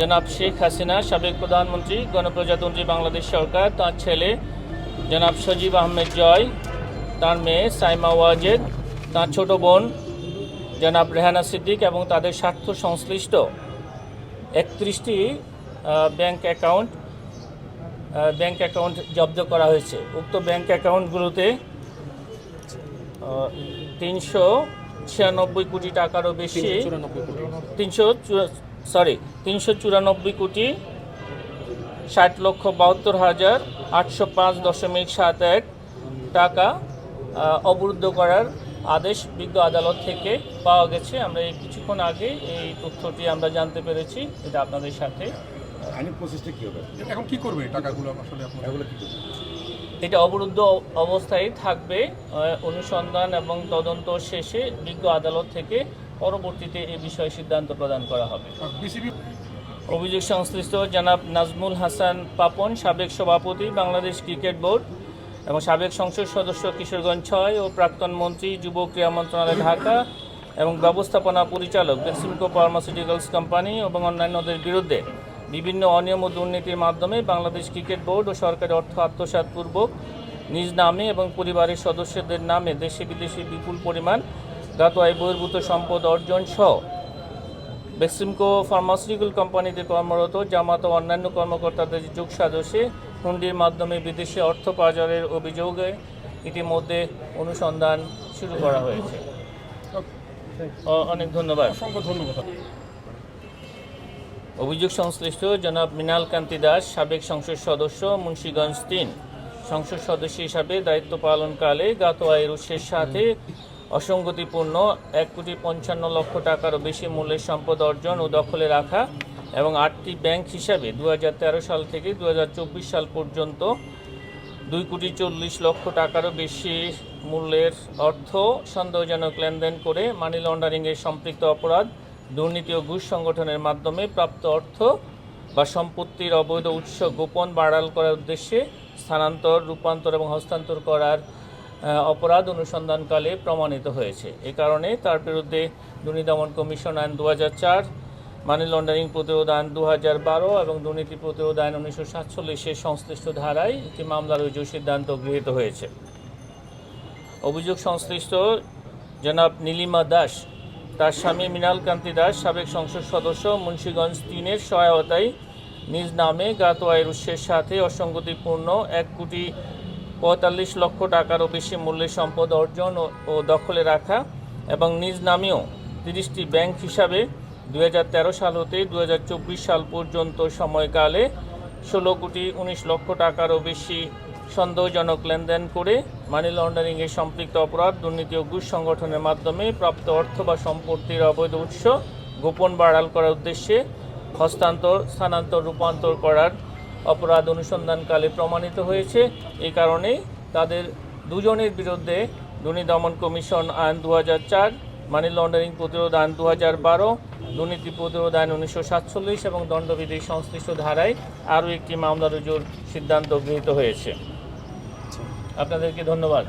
জনাব শেখ হাসিনা সাবেক প্রধানমন্ত্রী গণপ্রজাতন্ত্রী বাংলাদেশ সরকার তাঁর ছেলে জনাব সজীব আহমেদ জয় তার মেয়ে সাইমা ওয়াজেদ তার ছোট বোন জনাব রেহানা সিদ্দিক এবং তাদের স্বার্থ সংশ্লিষ্ট একত্রিশটি ব্যাংক অ্যাকাউন্ট ব্যাংক অ্যাকাউন্ট জব্দ করা হয়েছে। উক্ত ব্যাংক অ্যাকাউন্টগুলোতে তিনশো ছিয়ানব্বই কোটি টাকারও বেশি তিনশো সরি তিনশো চুরানব্বই কোটি ষাট লক্ষ বাহাত্তর হাজার আটশো পাঁচ দশমিক সাত এক টাকা অবরুদ্ধ করার আদেশ বিজ্ঞ আদালত থেকে পাওয়া গেছে। আমরা এই কিছুক্ষণ আগে এই তথ্যটি আমরা জানতে পেরেছি এটা আপনাদের সাথে। আইনি প্রসেসটা কি হবে? এখন কি করবে টাকাগুলো আসলে এগুলো কি করবে? এটা অবরুদ্ধ অবস্থায় থাকবে অনুসন্ধান এবং তদন্ত শেষে বিজ্ঞ আদালত থেকে পরবর্তীতে এই বিষয়ে সিদ্ধান্ত প্রদান করা হবে। অভিযোগ সংশ্লিষ্ট জনাব নাজমুল হাসান পাপন সাবেক সভাপতি বাংলাদেশ ক্রিকেট বোর্ড এবং সাবেক সংসদ সদস্য কিশোরগঞ্জ ছয় ও প্রাক্তন মন্ত্রী যুব ক্রীড়া মন্ত্রণালয় ঢাকা এবং ব্যবস্থাপনা পরিচালক বেসিমকো ফার্মাসিউটিক্যালস কোম্পানি এবং অন্যান্যদের বিরুদ্ধে বিভিন্ন অনিয়ম ও দুর্নীতির মাধ্যমে বাংলাদেশ ক্রিকেট বোর্ড ও সরকারি অর্থ আত্মসাৎপূর্বক নিজ নামে এবং পরিবারের সদস্যদের নামে দেশে বিদেশে বিপুল পরিমাণ গাত আয় বহির্ভূত সম্পদ অর্জন সহ বেক্সিমকো ফার্মাসিউটিক্যাল কোম্পানিতে কর্মরত জামাত ও অন্যান্য কর্মকর্তাদের যোগ সাজসে হুন্ডির মাধ্যমে বিদেশে অর্থ পাচারের অভিযোগে ইতিমধ্যে অনুসন্ধান শুরু করা হয়েছে। অনেক ধন্যবাদ। অসংখ্য ধন্যবাদ। অভিযোগ সংশ্লিষ্ট জনাব মৃণাল কান্তি দাস, সাবেক সংসদ সদস্য মুন্সীগঞ্জ তিন। সংসদ সদস্য হিসাবে দায়িত্ব পালনকালে আয়ের উৎসের সাথে অসঙ্গতিপূর্ণ এক কোটি পঞ্চান্ন লক্ষ টাকারও বেশি মূল্যের সম্পদ অর্জন ও দখলে রাখা এবং আটটি ব্যাংক হিসাবে দু হাজার তেরো সাল থেকে দু হাজার চব্বিশ সাল পর্যন্ত দুই কোটি চল্লিশ লক্ষ টাকারও বেশি মূল্যের অর্থ সন্দেহজনক লেনদেন করে মানি লন্ডারিংয়ের সম্পৃক্ত অপরাধ দুর্নীতি ও ঘুষ সংগঠনের মাধ্যমে প্রাপ্ত অর্থ বা সম্পত্তির অবৈধ উৎস গোপন বাড়াল করার উদ্দেশ্যে স্থানান্তর, রূপান্তর এবং হস্তান্তর করার অপরাধ অনুসন্ধানকালে প্রমাণিত হয়েছে। এ কারণে তার বিরুদ্ধে দুর্নীতি দমন কমিশন আইন দু চার, মানি লন্ডারিং প্রতিরোধ আইন দু হাজার বারো এবং দুর্নীতি প্রতিরোধ আইন উনিশশো সাতচল্লিশের সংশ্লিষ্ট ধারায় একটি মামলা রুজুর সিদ্ধান্ত গৃহীত হয়েছে। অভিযোগ সংশ্লিষ্ট জনাব নীলিমা দাস তার স্বামী মৃণাল কান্তি দাস, সাবেক সংসদ সদস্য, মুন্সীগঞ্জ তিনের সহায়তায় নিজ নামে আয়ের উৎসের সাথে অসঙ্গতিপূর্ণ এক কোটি পঁয়তাল্লিশ লক্ষ টাকারও বেশি মূল্যের সম্পদ অর্জন ও- ও দখলে রাখা এবং নিজ নামেও তিরিশটি ব্যাংক হিসাবে দু হাজার তেরো সাল হতে দু হাজার চব্বিশ সাল পর্যন্ত সময়কালে ষোলো কোটি উনিশ লক্ষ টাকারও বেশি সন্দেহজনক লেনদেন করে মানি লন্ডারিংয়ে সম্পৃক্ত অপরাধ, দুর্নীতি ও ঘুষ সংগঠনের মাধ্যমে প্রাপ্ত অর্থ বা সম্পত্তির অবৈধ উৎস গোপন বাড়াল করার উদ্দেশ্যে হস্তান্তর, স্থানান্তর, রূপান্তর করার অপরাধ অনুসন্ধানকালে প্রমাণিত হয়েছে। এই কারণে তাদের দুজনের বিরুদ্ধে দুর্নীতি দমন কমিশন আইন দু চার মানি লন্ডারিং প্রতিরোধ আইন দু হাজার বারো, দুর্নীতি প্রতিরোধ আইন উনিশশো সাতচল্লিশ এবং দণ্ডবিধি সংশ্লিষ্ট ধারায় আরও একটি মামলা রুজুর সিদ্ধান্ত গৃহীত হয়েছে। আপনাদেরকে ধন্যবাদ।